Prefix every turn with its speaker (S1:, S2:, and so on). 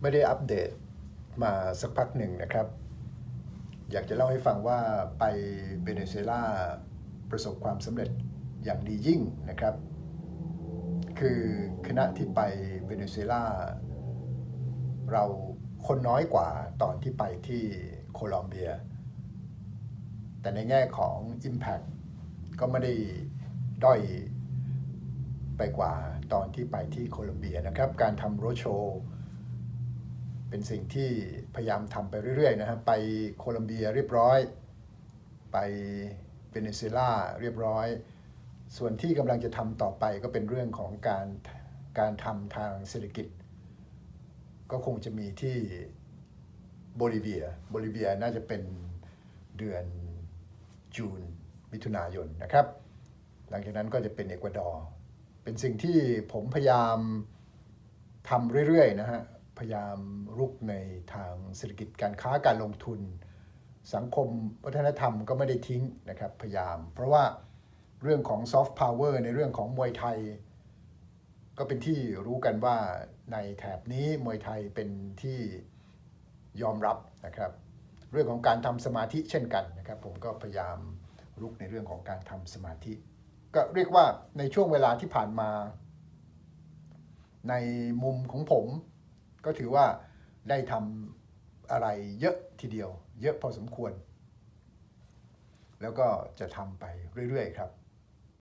S1: ไม่ได้อัปเดตมาสักพักหนึ่งนะครับ อยากจะเล่าให้ฟังว่าไปเวเนซุเอลาประสบความสำเร็จอย่างดียิ่งนะครับ คือคณะที่ไปเวเนซุเอลาเราคนน้อยกว่าตอนที่ไปที่โคลอมเบีย แต่ในแง่ของ Impact ก็ไม่ได้ด้อยไปกว่าตอนที่ไปที่โคลอมเบียนะครับ การทำโรโชว์ เป็นสิ่งที่พยายามทำไปเรื่อยๆนะครับไปโคลอมเบียเรียบร้อย ไปเวเนซุเอลาเรียบร้อย ส่วนที่กำลังจะทำต่อไปก็เป็นเรื่องของการการทำทางเศรษฐกิจ ก็คงจะมีที่โบลิเวียโบลิเวียน่าจะเป็นเดือนจูนมิถุนายนนะครับ หลังจากนั้นก็จะเป็นเอกวาดอร์ เป็นสิ่งที่ผมพยายามทำเรื่อยๆนะฮะ พยายามรุกในทางเศรษฐกิจการค้าการลงทุน สังคมวัฒนธรรมก็ไม่ได้ทิ้งนะครับพยายาม เพราะว่าเรื่องของซอฟต์พาวเวอร์ในเรื่องของมวยไทย ก็เป็นที่รู้กันว่าในแถบนี้มวยไทยเป็นที่ยอมรับนะครับเรื่องของการทำสมาธิเช่นกันนะครับ ผมก็พยายามรุกในเรื่องของการทำสมาธิ ก็เรียกว่าในช่วงเวลาที่ผ่านมา ในมุมของผม ก็ถือว่าได้ทำอะไรเยอะทีเดียว เยอะพอสมควร แล้วก็จะทำไปเรื่อย ๆ ครับ